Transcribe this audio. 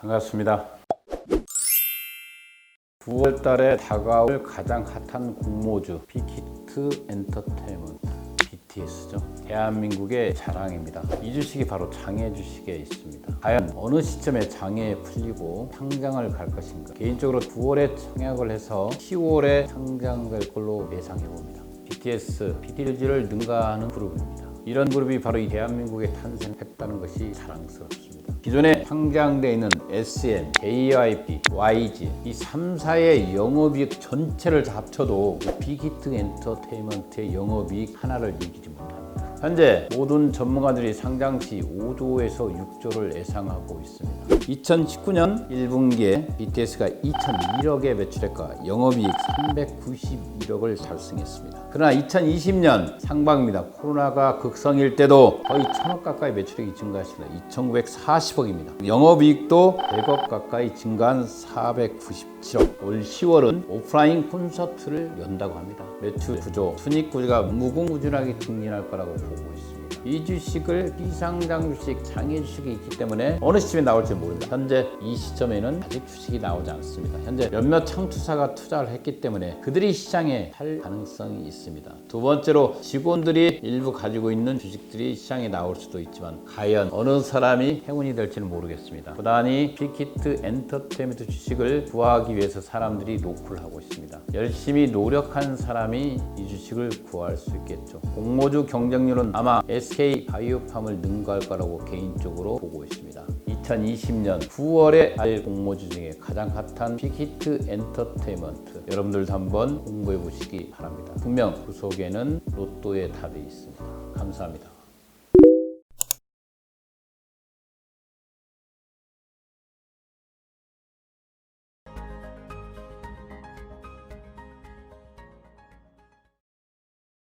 반갑습니다. 9월 달에 다가올 가장 핫한 공모주 빅히트 엔터테인먼트 BTS죠. 대한민국의 자랑입니다. 이 주식이 바로 장애 주식에 있습니다. 과연 어느 시점에 장애에 풀리고 상장을 갈 것인가? 개인적으로 9월에 청약을 해서 10월에 상장될 걸로 예상해 봅니다. BTS, BTS를 능가하는 그룹입니다. 이런 그룹이 바로 이 대한민국에 탄생했다는 것이 자랑스럽습니다. 기존에 상장되어 있는 SM, JYP, YG 이 3사의 영업이익 전체를 다 합쳐도 빅히트 엔터테인먼트의 영업이익 하나를 이기지 못합니다. 현재 모든 전문가들이 상장 시 5조에서 6조를 예상하고 있습니다. 2019년 1분기에 BTS가 2,001억의 매출액과 영업이익 391억을 달성했습니다. 그러나 2020년 상반기입니다. 코로나가 극성일 때도 거의 1,000억 가까이 매출액이 증가했습니다. 2,940억입니다. 영업이익도 100억 가까이 증가한 497억. 올 10월은 오프라인 콘서트를 연다고 합니다. 매출 구조, 순익 구조가 무궁무진하게 증진할 거라고 보고 있습니다. 이 주식을 비상장 주식, 장애 주식이 있기 때문에 어느 시점에 나올지 모릅니다. 현재 이 시점에는 아직 주식이 나오지 않습니다. 현재 몇몇 창투사가 투자를 했기 때문에 그들이 시장에 할 가능성이 있습니다. 두 번째로 직원들이 일부 가지고 있는 주식들이 시장에 나올 수도 있지만 과연 어느 사람이 행운이 될지는 모르겠습니다. 부단히 빅히트 엔터테인먼트 주식을 구하기 위해서 사람들이 노크를 하고 있습니다. 열심히 노력한 사람이 이 주식을 구할 수 있겠죠. 공모주 경쟁률 은 아마 SK 바이오팜을 능가할 거라고 개인적으로 보고 있습니다. 2020년 9월에 알 공모주 중에 가장 핫한 빅히트 엔터테인먼트 여러분들도 한번 공부해 보시기 바랍니다. 분명 그 속에는 로또의 답이 있습니다. 감사합니다.